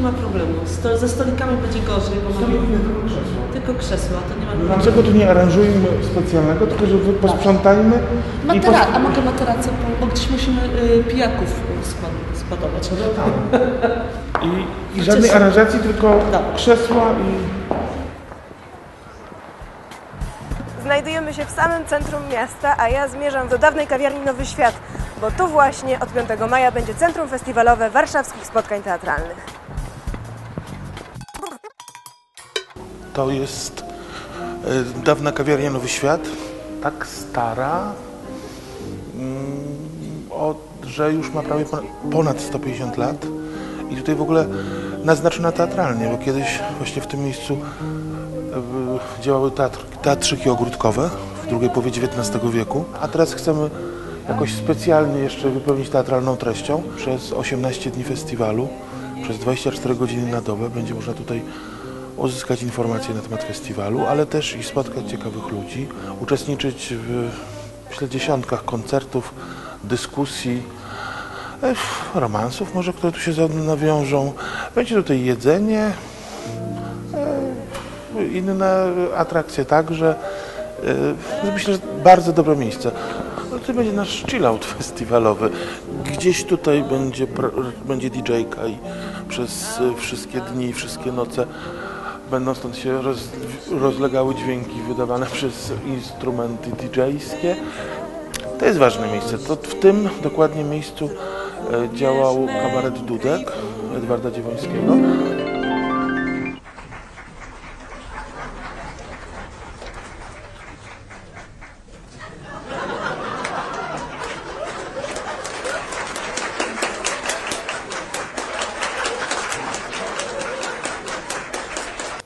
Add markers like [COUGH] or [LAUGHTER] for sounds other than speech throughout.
nie ma problemu. Sto, ze stolikami będzie gorzej, bo mamy tylko krzesła, to nie ma problemu. Dlaczego tu nie aranżujemy specjalnego, tylko że posprzątajmy i Matera, pos... a mogę materację, bo, bo gdzieś musimy y, pijaków skład, składować. [LAUGHS] I, I żadnej aranżacji, tylko Tak. krzesła i... Znajdujemy się w samym centrum miasta, a ja zmierzam do dawnej kawiarni Nowy Świat, bo tu właśnie od 5 maja będzie Centrum Festiwalowe Warszawskich Spotkań Teatralnych. To jest e, dawna kawiarnia Nowy Świat, tak stara, mm, że już ma prawie pon- ponad 150 lat. I tutaj w ogóle naznaczona teatralnie, bo kiedyś właśnie w tym miejscu e, działały teatr, teatrzyki ogródkowe w drugiej połowie XIX wieku, a teraz chcemy jakoś specjalnie jeszcze wypełnić teatralną treścią. Przez 18 dni festiwalu, przez 24 godziny na dobę będzie można tutaj uzyskać informacje na temat festiwalu, ale też i spotkać ciekawych ludzi, uczestniczyć w myślę dziesiątkach koncertów, dyskusji, romansów może, które tu się nawiążą. Będzie tutaj jedzenie, inne atrakcje także. Myślę, że bardzo dobre miejsce. No to będzie nasz chillout festiwalowy. Gdzieś tutaj będzie, będzie DJ-ka i przez wszystkie dni, wszystkie noce będą stąd się roz, rozlegały dźwięki wydawane [LAUGHS] przez instrumenty DJ-skie. To jest ważne miejsce. To w tym dokładnie miejscu e, działał kabaret Dudek Edwarda Dziewońskiego.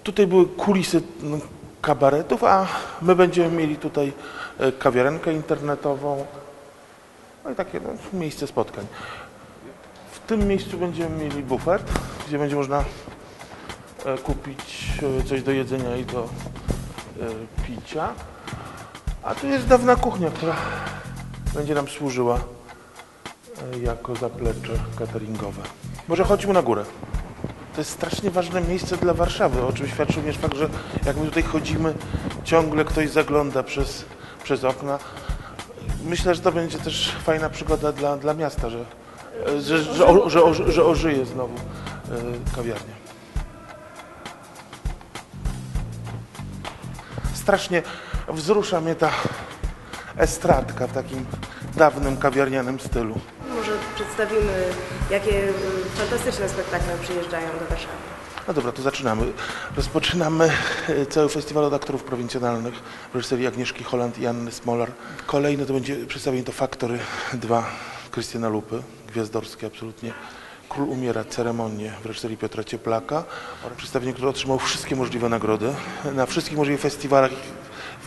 Tutaj były kulisy no, kabaretów, a my będziemy mieli tutaj e, kawiarenkę internetową, no i takie no, miejsce spotkań. W tym miejscu będziemy mieli bufet, gdzie będzie można e, kupić e, coś do jedzenia i do picia. A tu jest dawna kuchnia, która będzie nam służyła jako zaplecze cateringowe. Może chodźmy na górę. To jest strasznie ważne miejsce dla Warszawy, o czym świadczy również fakt, że jak my tutaj chodzimy, ciągle ktoś zagląda przez, przez okna. Myślę, że to będzie też fajna przygoda dla, dla miasta, że, że, że, o, że, o, że ożyje znowu e, kawiarnia. Strasznie wzrusza mnie ta estradka w takim dawnym kawiarnianym stylu. Przedstawimy, jakie y, fantastyczne spektakle przyjeżdżają do Warszawy. No dobra, to zaczynamy. Rozpoczynamy e, cały festiwal od aktorów prowincjonalnych reżyserii Agnieszki Holland i Anny Smolar. Kolejne to będzie przedstawienie to Faktory 2 Krystiana Lupy, gwiazdorskie absolutnie. Król umiera, ceremonię w reżyserii Piotra Cieplaka. Przedstawienie, które otrzymało wszystkie możliwe nagrody na wszystkich możliwych festiwalach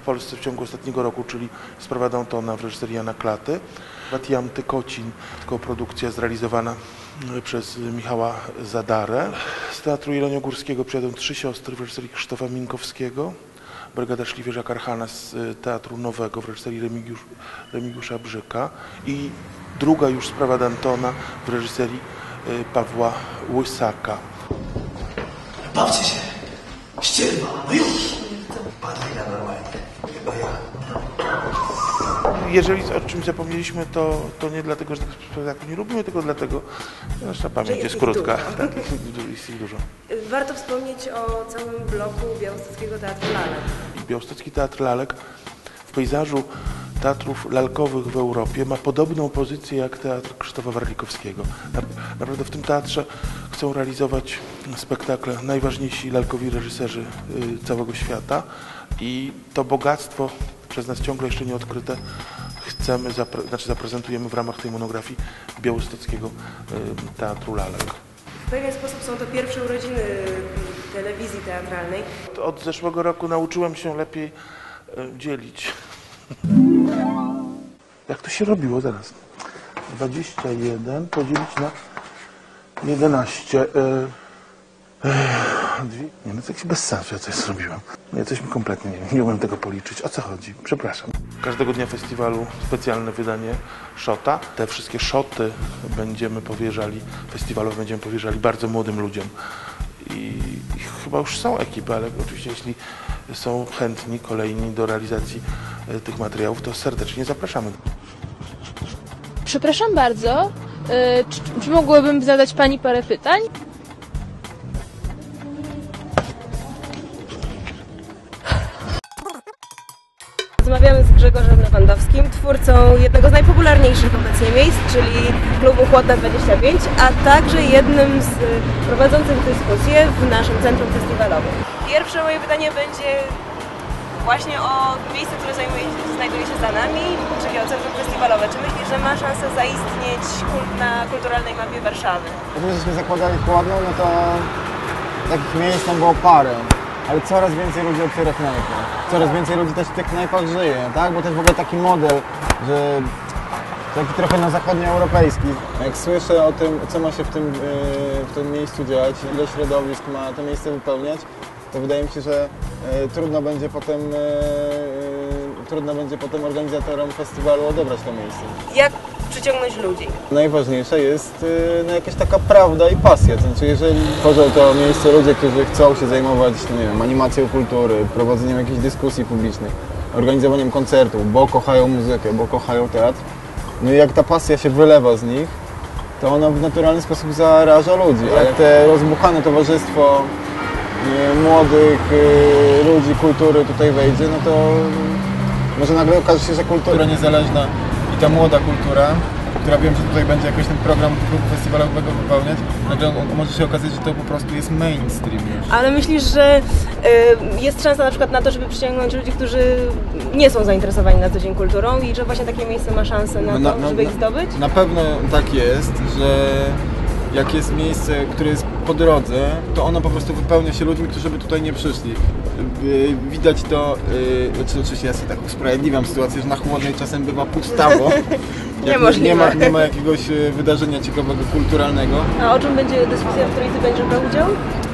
Polsce w ciągu ostatniego roku, czyli Sprawa Dantona w reżyserii Jana Klaty. Batiam Tykocin, produkcja zrealizowana e, przez Michała Zadarę. Z Teatru Jeleniogórskiego przyjadą Trzy Siostry w reżyserii Krzysztofa Minkowskiego. Brygada Szliwierza Karchana z e, Teatru Nowego w reżyserii Remigiusz, Remigiusza Brzyka. I druga już Sprawa Dantona w reżyserii e, Pawła Łysaka. Bawcie się! Ścierwa, no już! Padaj na normalnie. Chyba ja. Jeżeli o czymś zapomnieliśmy, to, to nie dlatego, że tego spektaklu nie lubimy, tylko dlatego, że nasza pamięć jest jest krótka. dużo. Tak, jest ich dużo. Warto wspomnieć o całym bloku Białostockiego Teatru Lalek. Białostocki Teatr Lalek w pejzażu teatrów lalkowych w Europie ma podobną pozycję jak Teatr Krzysztofa Warlikowskiego. Na- Naprawdę w tym teatrze chcą realizować spektakle najważniejsi lalkowi reżyserzy y, całego świata i to bogactwo przez nas ciągle jeszcze nieodkryte chcemy, zapre- znaczy zaprezentujemy w ramach tej monografii Białostockiego y, Teatru Lalek. W pewien sposób są to pierwsze urodziny y, telewizji teatralnej. Od zeszłego roku nauczyłem się lepiej e, dzielić. [LAUGHS] Jak to się robiło zaraz? 21 podzielić na 11. E, e, Dwie? Nie, no to jakiś bez sensu ja coś zrobiłem. Nie, coś mi kompletnie nie, nie umiem tego policzyć. O co chodzi? Przepraszam. Każdego dnia festiwalu specjalne wydanie szota. Te wszystkie szoty będziemy powierzali, festiwalowe będziemy powierzali bardzo młodym ludziom. I, i chyba już są ekipy, ale oczywiście jeśli są chętni, kolejni do realizacji e, tych materiałów, to serdecznie zapraszamy. Przepraszam bardzo. E, Czy, czy mogłabym zadać pani parę pytań? Rozmawiamy z Grzegorzem Lewandowskim, twórcą jednego z najpopularniejszych obecnie miejsc, czyli klubu Chłodna 25, a także jednym z y, prowadzących dyskusję w naszym centrum festiwalowym. Pierwsze moje pytanie będzie właśnie o miejsce, które zajmuje, znajduje się za nami, czyli o centrum festiwalowe. Czy myślisz, że ma szansę zaistnieć na kulturalnej mapie Warszawy? My żeśmy zakładali chłodną, no to takich miejsc tam było parę. Ale coraz więcej ludzi otwiera knajpy. Coraz więcej ludzi też w tych knajpach żyje, tak? Bo to jest w ogóle taki model, że taki trochę na zachodnioeuropejski. Jak słyszę o tym, co ma się w tym, yy, w tym miejscu dziać, ile środowisk ma to miejsce wypełniać, to wydaje mi się, że yy, trudno będzie potem yy, trudno będzie potem organizatorom festiwalu odebrać to miejsce. Jak przyciągnąć ludzi? Najważniejsza jest y, no, jakaś taka prawda i pasja. Znaczy, jeżeli tworzą to miejsce ludzie, którzy chcą się zajmować no, nie wiem, animacją kultury, prowadzeniem jakichś dyskusji publicznych, organizowaniem koncertów, bo kochają muzykę, bo kochają teatr, no i jak ta pasja się wylewa z nich, to ona w naturalny sposób zaraża ludzi. A jak te rozbuchane towarzystwo młodych y, ludzi kultury tutaj wejdzie, no to może nagle okaże się, że kultura niezależna i ta młoda kultura, która wiem, że tutaj będzie jakoś ten program festiwalowego wypełniać, nagle może się okazać, że to po prostu jest mainstream już. Ale myślisz, że y, jest szansa na przykład na to, żeby przyciągnąć ludzi, którzy nie są zainteresowani na co dzień kulturą i że właśnie takie miejsce ma szansę na to, No, no, żeby no, ich zdobyć? Na pewno tak jest, że jak jest miejsce, które jest po drodze, to ono po prostu wypełnia się ludźmi, którzy by tutaj nie przyszli. Yy, Widać to, yy, znaczy oczywiście ja sobie tak usprawiedliwiam sytuację, że na chłodnej czasem bywa pustawo. [LAUGHS] Jak Niemożliwe. nie ma, nie ma jakiegoś yy, wydarzenia ciekawego, kulturalnego. A o czym będzie dyskusja, w której Ty będziesz brał udział?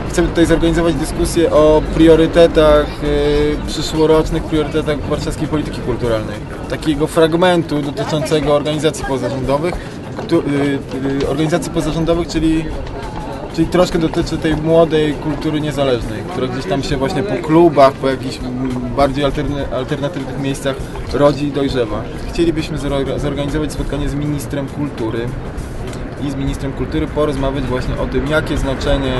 Chcemy tutaj zorganizować dyskusję o priorytetach, yy, przyszłorocznych priorytetach warszawskiej polityki kulturalnej. Takiego fragmentu dotyczącego organizacji pozarządowych, organizacji pozarządowych, czyli, czyli troszkę dotyczy tej młodej kultury niezależnej, która gdzieś tam się właśnie po klubach, po jakichś bardziej alternatywnych miejscach rodzi i dojrzewa. Chcielibyśmy zor- zorganizować spotkanie z ministrem kultury i z ministrem kultury porozmawiać właśnie o tym, jakie znaczenie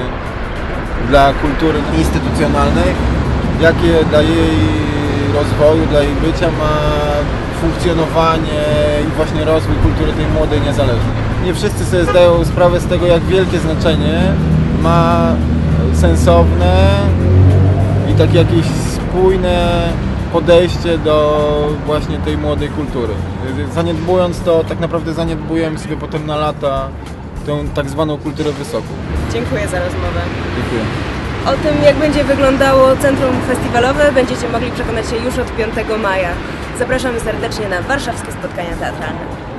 dla kultury instytucjonalnej, jakie dla jej rozwoju, dla jej bycia ma funkcjonowanie i właśnie rozwój kultury tej młodej, niezależnej. Nie wszyscy sobie zdają sprawę z tego, jak wielkie znaczenie ma sensowne i takie jakieś spójne podejście do właśnie tej młodej kultury. Zaniedbując to, tak naprawdę zaniedbujemy sobie potem na lata tą tak zwaną kulturę wysoką. Dziękuję za rozmowę. Dziękuję. O tym, jak będzie wyglądało centrum festiwalowe, będziecie mogli przekonać się już od 5 maja. Zapraszamy serdecznie na warszawskie spotkania teatralne.